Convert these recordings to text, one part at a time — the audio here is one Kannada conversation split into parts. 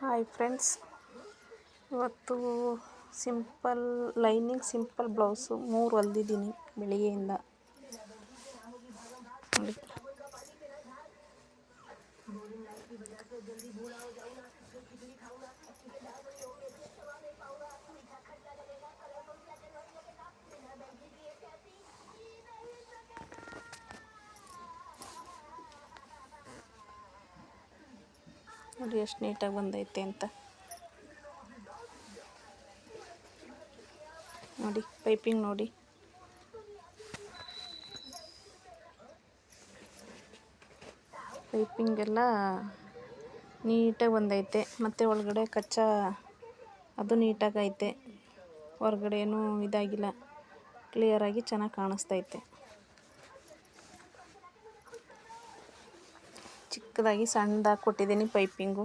ಹಾಯ್ ಫ್ರೆಂಡ್ಸ್ ಇವತ್ತು ಸಿಂಪಲ್ ಲೈನಿಂಗ್ ಸಿಂಪಲ್ ಬ್ಲೌಸು ಮೂರು ಹೊಲ್ದಿದ್ದೀನಿ ಬೆಳಿಗ್ಗೆಯಿಂದ. ನೋಡಿ ಎಷ್ಟು ನೀಟಾಗಿ ಬಂದೈತೆ ಅಂತ. ನೋಡಿ, ಪೈಪಿಂಗ್ ನೋಡಿ. ಪೈಪಿಂಗ್ ಎಲ್ಲ ನೀಟಾಗಿ ಬಂದೈತೆ. ಮತ್ತು ಒಳಗಡೆ ಕಚ್ಚಾ ಅದು ನೀಟಾಗೈತೆ. ಹೊರ್ಗಡೆನೂ ಇದಾಗಿಲ್ಲ. ಕ್ಲಿಯರಾಗಿ ಚೆನ್ನಾಗಿ ಕಾಣಿಸ್ತೈತೆ. ಚಿಕ್ಕದಾಗಿ ಸಣ್ಣದಾಗಿ ಕೊಟ್ಟಿದ್ದೀನಿ ಪೈಪಿಂಗು.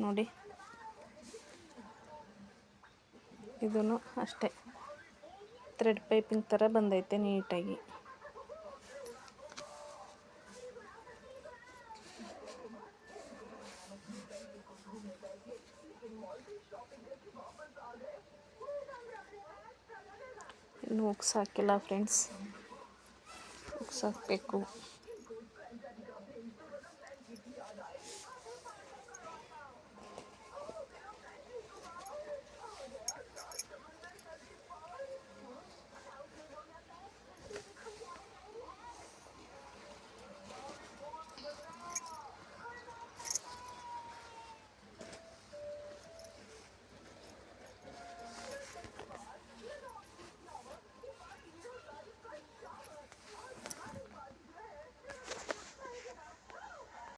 ನೋಡಿ. ಇದೂ ಅಷ್ಟೇ. ಥ್ರೆಡ್ ಪೈಪಿಂಗ್ ಥರ ಬಂದೈತೆ ನೀಟಾಗಿ. ಇನ್ನು ಉಕ್ಸ್ ಹಾಕಿಲ್ಲ ಫ್ರೆಂಡ್ಸ್. ಉಕ್ಸ್ ಹಾಕಬೇಕು.